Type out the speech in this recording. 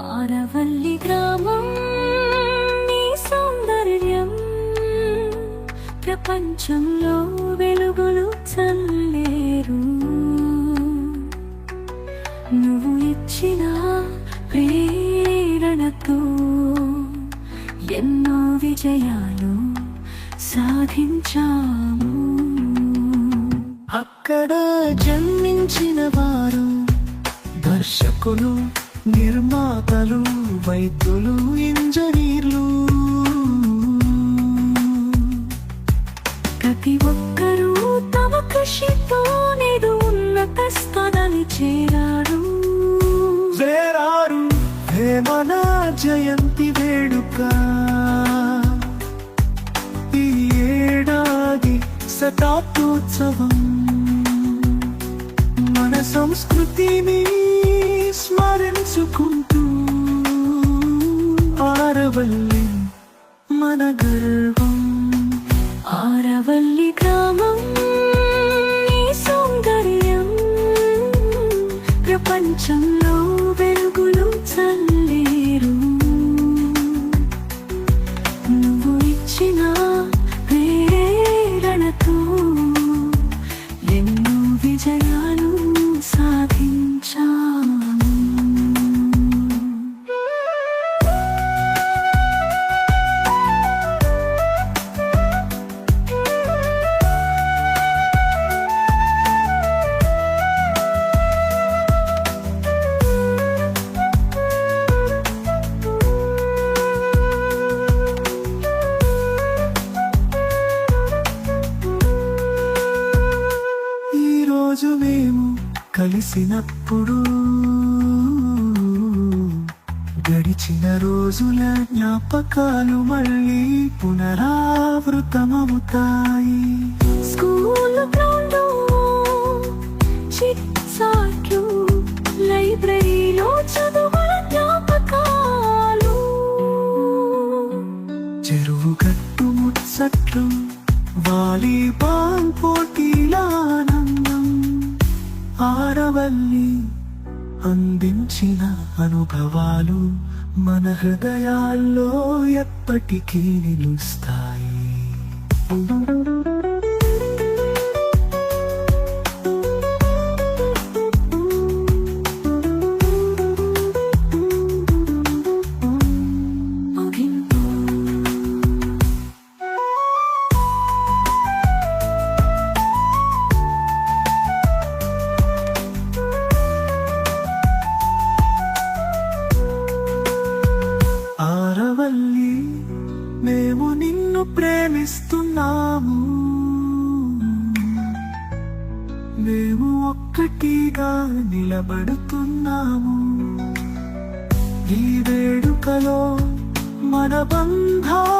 ఆరవల్లి గ్రామం నీ సౌందర్యం. ప్రపంచంలో వెలుగులు చల్లేరు. నువ్వు ఇచ్చిన ప్రేరణతో ఎన్నో విజయాలు సాధించాము. అక్కడ జన్మించిన వారు దర్శకులు నిర్మాతలు వైద్యులు ఇంజనీర్లు. ప్రతి ఒక్కరూ తమ కృషితో నేడు ఉన్నత స్థానాన్ని చేరారు. వేరారు వేమన జయంతి వేడుక. ఈ ఏడాది శతాబ్దోత్సవం. మన సంస్కృతిని స్మరించుకుంటూ ఆరవల్లి మన గర్వం. ఆరవల్లి గ్రామం నీ సౌందర్యం ప్రపంచం కలిసినప్పుడు గడిచిన రోజుల జ్ఞాపకాలు మళ్ళీ పునరావృతమవుతాయి. స్కూల్ గ్రౌండ్ లైబ్రరీలో చదువుల జ్ఞాపకాలు. చెరువు గట్టు ముచ్చట్లు వాలీబాల్ పోటీల ఆనందం ఆరవల్లి అందించిన అనుభవాలు మన హృదయాల్లో ఎప్పటికీ నిలుస్తాయి. నిన్ను ప్రేమిస్తున్నాము. మేము ఒక్కటిగా నిలబడుతున్నాము. ఈ వేడుకలో మన బంధా